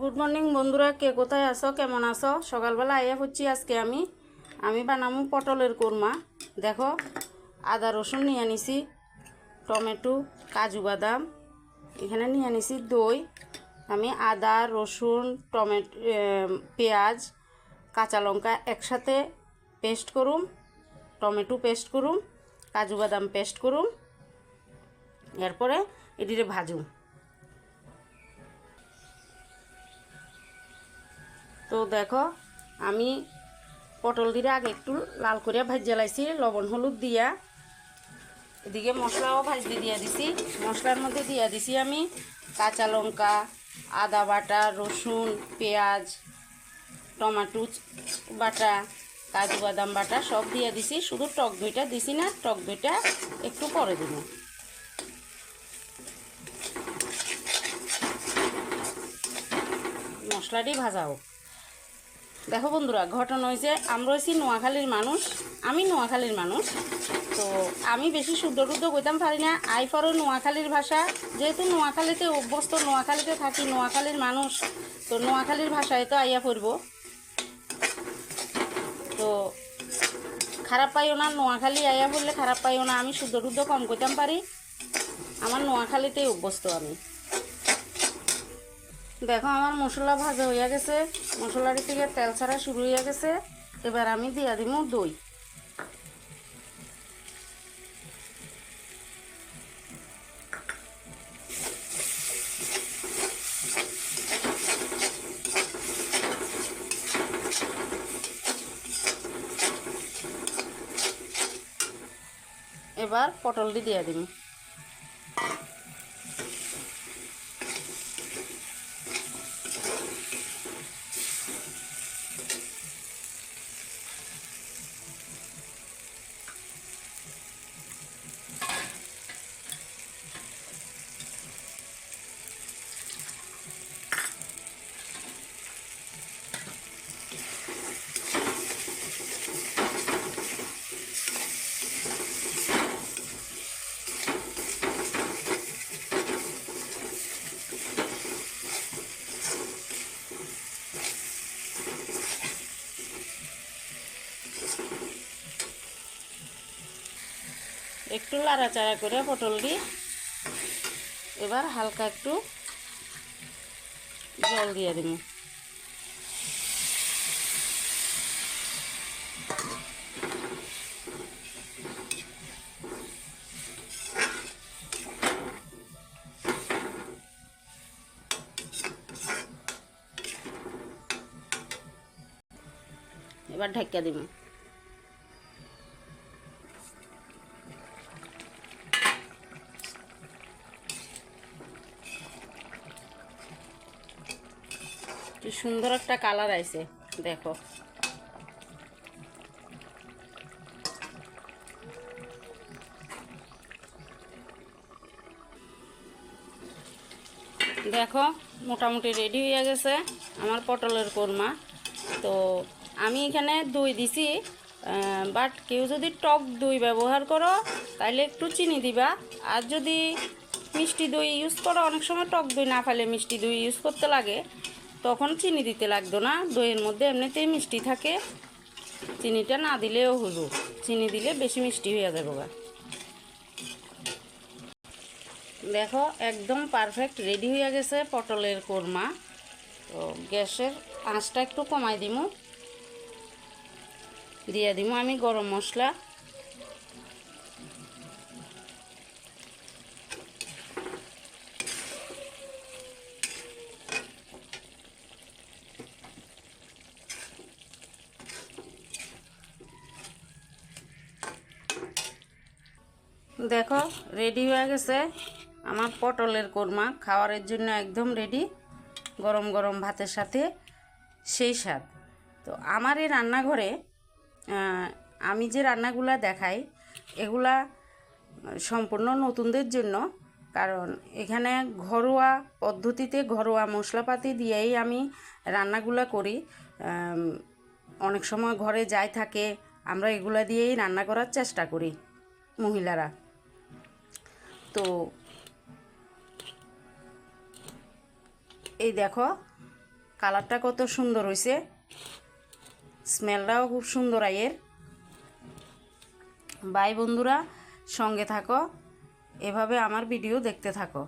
Good morning বন্ধুরা। কে কোথায় আসো কেমন আসো সকালবেলা আইয়া হচ্ছি আজকে আমি। আমি বানামু পটলের কোরমা। দেখো, আদা রসুন নিয়ে নিছি, টমেটো, কাজু বাদাম। এখানে নিয়ে নিছি দই। আমি আদা, রসুন, টমেটো পেঁয়াজ, কাঁচা লঙ্কা একসাথে পেস্ট করুম। টমেটো পেস্ট করুম, কাজু বাদাম পেস্ট করুম। এরপরে এটিরে ভাজুম। তো দেখো, আমি পটল দিয়ে আগে একটু লাল করিয়া ভাজি লাইছি, লবণ হলুদ দিয়া। এদিকে মশলাও ভাজতে দিয়া দিছি। মশলার মধ্যে দিয়া দিছি আমি কাঁচা লঙ্কা, আদা বাটা, রসুন, পেঁয়াজ, টমাটো বাটা, কাজু বাদাম বাটা সব দিয়ে দিছি। শুধু টক দইটা দিছি না, টক দইটা একটু পরে দিব। মশলাটি ভাজা হোক। দেখো বন্ধুরা, ঘটনা হয়েছে, আমরা হয়েছি নোয়াখালীর মানুষ, আমি নোয়াখালীর মানুষ, তো আমি বেশি শুদ্ধ টুদ্ধ কইতাম পারি না। আই ফরও নোয়াখালীর ভাষা, যেহেতু নোয়াখালীতে অভ্যস্ত, নোয়াখালীতে থাকি, নোয়াখালীর মানুষ, তো নোয়াখালীর ভাষায় তো আইয়া পড়ব। তো খারাপ পাইও না, নোয়াখালী আইয়া পড়লে খারাপ পাইও না, আমি শুদ্ধ টুদ্ধ কম কইতাম পারি। আমার নোয়াখালীতেই অভ্যস্ত আমি। দেখো, আমার মশলা ভাজা হইয়া গেছে। মশলার থেকে তেল ছাড়া শুরু হইয়া গেছে। এবার আমি দিয়া দিব দই। এবার পটলটি দিয়া দিব একটু লাড়াচাড়া করে পটল পটলটি এবার হালকা একটু জল দিয়ে দিব। এবার ঢাকা দিব। কি সুন্দর একটা কালার আইছে, দেখো। দেখো, মোটামুটি রেডি হয়ে গেছে আমার পটলের কোরমা। তো আমি এখানে দই দিছি বাট কেউ যদি টক দই ব্যবহার করো তাহলে একটু চিনি দিবা। আর যদি মিষ্টি দই ইউজ করো, অনেক সময় টক দই না ফেলে মিষ্টি দই ইউজ করতে লাগে। তখন চিনি দিতে লাগতো না। দইয়ের মধ্যে এমনিতেই মিষ্টি থাকে। চিনিটা না দিলেও হলো। চিনি দিলে বেশি মিষ্টি হয়ে যাবে গা দেখো, একদম পারফেক্ট রেডি হয়ে গেছে পটলের কোরমা। তো গ্যাসের আঁচটা একটু কমাই দিমু। দিয়ে দিমু আমি গরম মশলা। দেখো রেডি হয়ে গেছে আমার পটলের কোরমা। খাওয়ারের জন্য একদম রেডি গরম গরম ভাতের সাথে সেই স্বাদ। তো আমার এই রান্নাঘরে আমি যে রান্নাগুলা দেখাই, এগুলা সম্পূর্ণ নতুনদের জন্য। কারণ এখানে ঘরোয়া পদ্ধতিতে ঘরোয়া মশলাপাতি দিয়েই আমি রান্নাগুলা করি। অনেক সময় ঘরে যাই থাকে, আমরা এগুলা দিয়েই রান্না করার চেষ্টা করি মহিলারা। তো এই দেখো, কালারটা কত সুন্দর হয়েছে স্মেলটাও খুব সুন্দর আয়ের বাই বন্ধুরা, সঙ্গে থাকো। এভাবে আমার ভিডিও দেখতে থাকো।